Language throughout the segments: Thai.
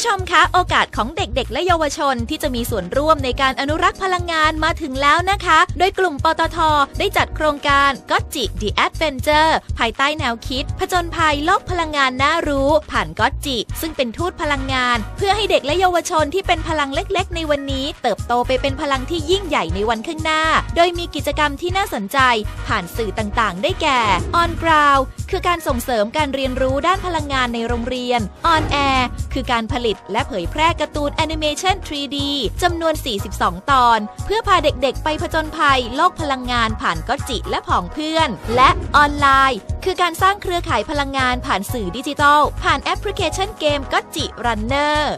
ผู้ชมคะ โอกาสของเด็กๆ และเยาวชนที่จะมีส่วนร่วมในการอนุรักษ์พลังงานมาถึงแล้วนะคะ โดยกลุ่มปตท ได้จัดโครงการก็จิ The Adventure ภายใต้แนวคิด ผจญภัยโลกพลังงานน่ารู้ ผ่านก็จิ ซึ่งเป็นทูตพลังงาน เพื่อให้เด็กและเยาวชนที่เป็นพลังเล็กๆ ในวันนี้ เติบโตไปเป็นพลังที่ยิ่งใหญ่ในวันข้างหน้า โดยมีกิจกรรมที่น่าสนใจ ผ่านสื่อต่างๆ ได้แก่ On Ground คือการส่งเสริมการเรียนรู้ด้านพลังงานในโรงเรียน On Air คือการผลิตและเผยแพร่การ์ตูนแอนิเมชัน 3D จำนวน 42 ตอน เพื่อพาเด็กๆ ไปผจญภัยโลกพลังงานผ่านก็จิและผองเพื่อน และออนไลน์ คือการสร้างเครือข่ายพลังงานผ่านสื่อดิจิทัล ผ่านแอปพลิเคชันเกมก็จิรันเนอร์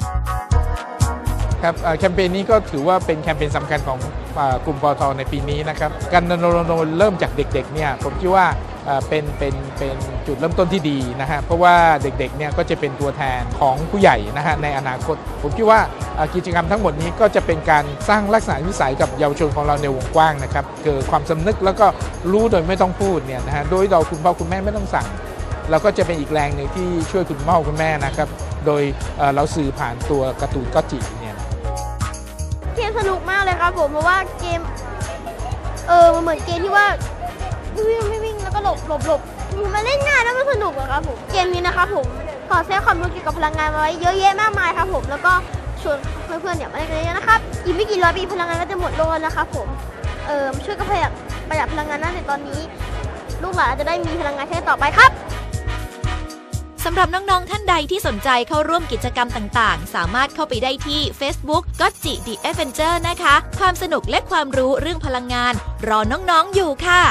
ครับแคมเปญนี้ก็ถือว่าเป็นแคมเปญสำคัญของกลุ่มปตทในปีนี้นะครับ การรณรงค์เริ่มจากเด็กๆเนี่ยผมคิดว่า เป็นเป็นเป็นจุดเริ่มต้นที่ดีนะฮะเพราะว่าเด็กๆเนี่ยก็จะเป็นตัวแทนของผู้ใหญ่นะฮะในอนาคต ผมคิดว่ากิจกรรมทั้งหมดนี้ก็จะเป็นการสร้างลักษณะวิสัยกับเยาวชนของเราในวงกว้างนะครับเกิดความสำนึกแล้วก็รู้โดยไม่ต้องพูดเนี่ยนะฮะโดยเราคุณพ่อคุณแม่ไม่ต้องสั่งเราก็จะเป็นอีกแรงหนึ่งที่ช่วยคุณพ่อคุณแม่นะครับโดยเราสื่อผ่านตัวการ์ตูนก็จิเนี่ยเกมสนุกมากเลยครับผมเพราะว่าเกมเออมันเหมือนเกมที่ว่าวิ่ไม่ หลบหลบหลบมันเล่นง่ายแล้วมันสนุกอะครับผมเกมนี้นะครับผมขอแทรกความรู้เกี่ยวกับพลังงานมาไว้เยอะแยะมากมายครับผมแล้วก็ชวนเพื่อนๆเนี่ยมาเล่นกันเยอะนะครับอีกไม่กี่ร้อยปีพลังงานก็จะหมดโลกนะครับผมเออช่วยกันประหยัดประหยัดพลังงานนั่นในตอนนี้ ลูกหลานจะได้มีพลังงานใช้ต่อไปครับสำหรับน้องๆ ท่านใดที่สนใจเข้าร่วมกิจกรรมต่างๆ สามารถเข้าไปได้ที่ Facebook g o t j i The Adventure นะคะ ความสนุกและความรู้เรื่องพลังงาน รอน้องๆ อยู่ค่ะ